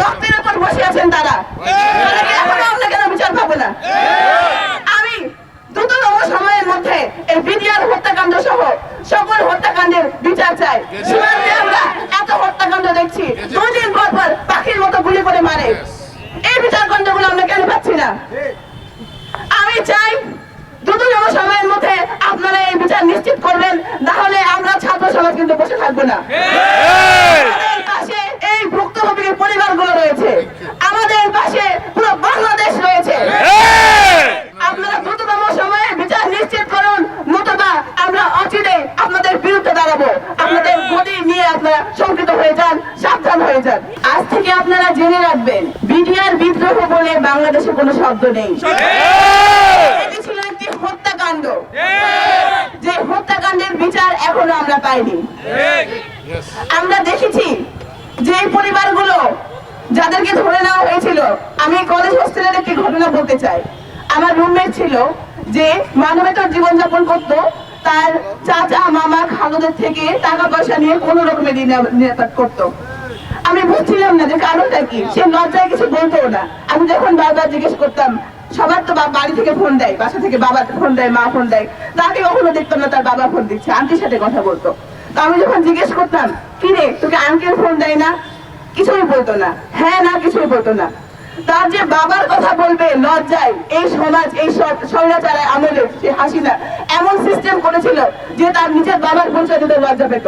রক্তের উপর বসে আছেন তারা। তাহলে কি এখনও আমরা কেন বিচার পাবো না। আমি দ্রুততম সময়ের মধ্যে এই বিডিআর হত্যাকাণ্ড সহ সকল হত্যাকাণ্ডের বিচার চাই। সীমান্তে আমরা এত হত্যাকাণ্ড দেখছি দুই দিন পর পর পাখির মতো গুলি করে মারে। এই বিচার কাণ্ডগুলো আমরা কেন পাচ্ছি না? আমি চাই দ্রুততম সময়ের মধ্যে আপনারা এই বিচার নিশ্চিত করবেন না হলে আমরা ছাত্র সমাজ কিন্তু বসে থাকব না আমাদের পাশে এই ভুক্তভোগীর পরিবারগুলো রয়েছে আমাদের পাশে পুরো বাংলাদেশ রয়েছে আপনারা দ্রুততম সময়ে বিচার নিশ্চিত করুন নতুবা আমরা অচিরে আপনাদের বিরুদ্ধে দাঁড়াবো আপনাদের গদি নিয়ে আপনারা শঙ্কিত হয়ে যান সাবধান হয়ে যান। আজ থেকে আপনারা জেনে রাখবেন বিডিআর বিদ্রোহ বলে বাংলাদেশে কোনো শব্দ নেই। ছিল একটি হত্যাকাণ্ড। যে হত্যাকাণ্ডের বিচার এখনও আমরা পাইনি। আমরা দেখেছি যে এই পরিবারগুলো যাদেরকে ধরে নেওয়া হয়েছিল আমি কলেজ হোস্টেলের একটি ঘটনা বলতে চাই। আমার রুমমেট ছিল যে মানবেতর জীবনযাপন করত তার চাচা, মামা, খালুদের থেকে টাকা পয়সা নিয়ে কোনো রকমের নিরাপদ করত। আমি বুঝছিলাম না যে কারণটা কি। সে লজ্জায় কিছু বলতো না। আমি যখন বারবার জিজ্ঞেস করতাম, সবার তো বাড়ি থেকে ফোন দেয়, বাসা থেকে বাবা ফোন দেয়, মা ফোন দেয়। তাকে কখনো দেখতাম না তার বাবা ফোন দিচ্ছে, আন্টির সাথে কথা বলতো। তো আমি যখন জিজ্ঞেস করতাম, কি রে, তোকে আঙ্কেল ফোন দেয় না? কিছুই বলতো না। হ্যাঁ না, কিছুই বলতো না। তার যে বাবার কথা বলবে, লজ্জায় এই সমাজ, এই সব স্বৈরাচারে আমলে সে হাসিনা এমন সিস্টেম করেছিল যে তার নিজের বাবার পরিচয় দিতে লজ্জা পেত।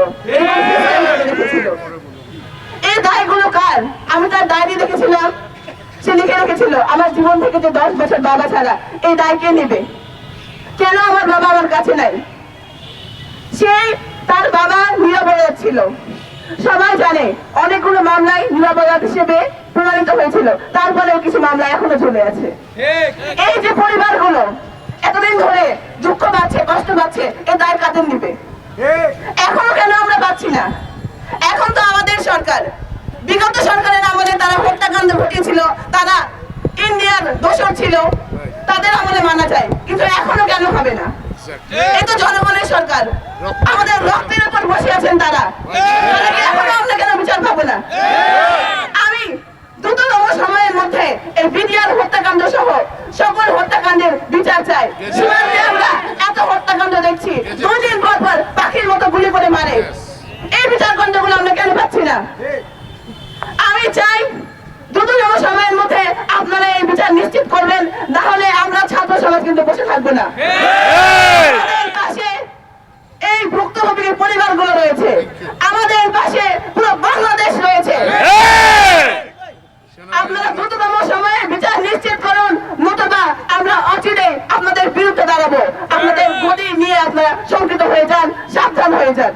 এই দায়গুলো কার? আমি তার ডায়েরি দেখেছিলাম। সে লিখে রেখেছিল আমার জীবন থেকে যে দশ বছর বাবা ছাড়া এই দায় কে নেবে? কেন আমার বাবা আমার কাছে নাই? সে তার বাবা নিরাপরাধ ছিল। সবাই জানে অনেকগুলো মামলায় নিরাপরাধ হিসেবে প্রমাণিত হয়েছিল। তারপরেও কিছু মামলা এখনও চলে আছে। এই যে পরিবারগুলো পাচ্ছে কষ্ট পাচ্ছে এ দায় কাদের নিবে? এখনও কেন আমরা পাচ্ছি না? এখন তো আমাদের সরকার। বিগত সরকারের আমলে তারা হত্যাকাণ্ড ঘটিয়েছিল তারা ইন্ডিয়ার দোষর ছিল তাদের আমলে মানা যায় কিন্তু এখনও কেন হবে না? তো জনগণের সরকার। আমাদের রক্তের উপর বসে আছেন তারা। এখনও আমরা কেন বিচার পাবো না আমি দ্রুততম সময়ের মধ্যে এই বিডিআর হত্যাকাণ্ড সহ সকল হত্যাকাণ্ডের বিচার চাই। সীমান্তে আমরা এত হত্যাকাণ্ড দেখছি দুদিন পর পর পাখির মতো গুলি করে মারে। এই বিচার কাণ্ডগুলো আমরা কেন পাচ্ছি না? আমি চাই দ্রুততম সময়ের মধ্যে আপনারা এই বিচার নিশ্চিত করবেন না হলে আমরা ছাত্র সমাজ কিন্তু বসে থাকব না আমাদের পাশে এই ভুক্তভোগীর পরিবারগুলো রয়েছে আমাদের পাশে পুরো বাংলাদেশ রয়েছে আপনারা দ্রুততম সময়ে বিচার নিশ্চিত করুন নতুবা আমরা অচিরে আপনাদের বিরুদ্ধে দাঁড়াবো আপনাদের গদি নিয়ে আপনারা শঙ্কিত হয়ে যান সাবধান হয়ে যান।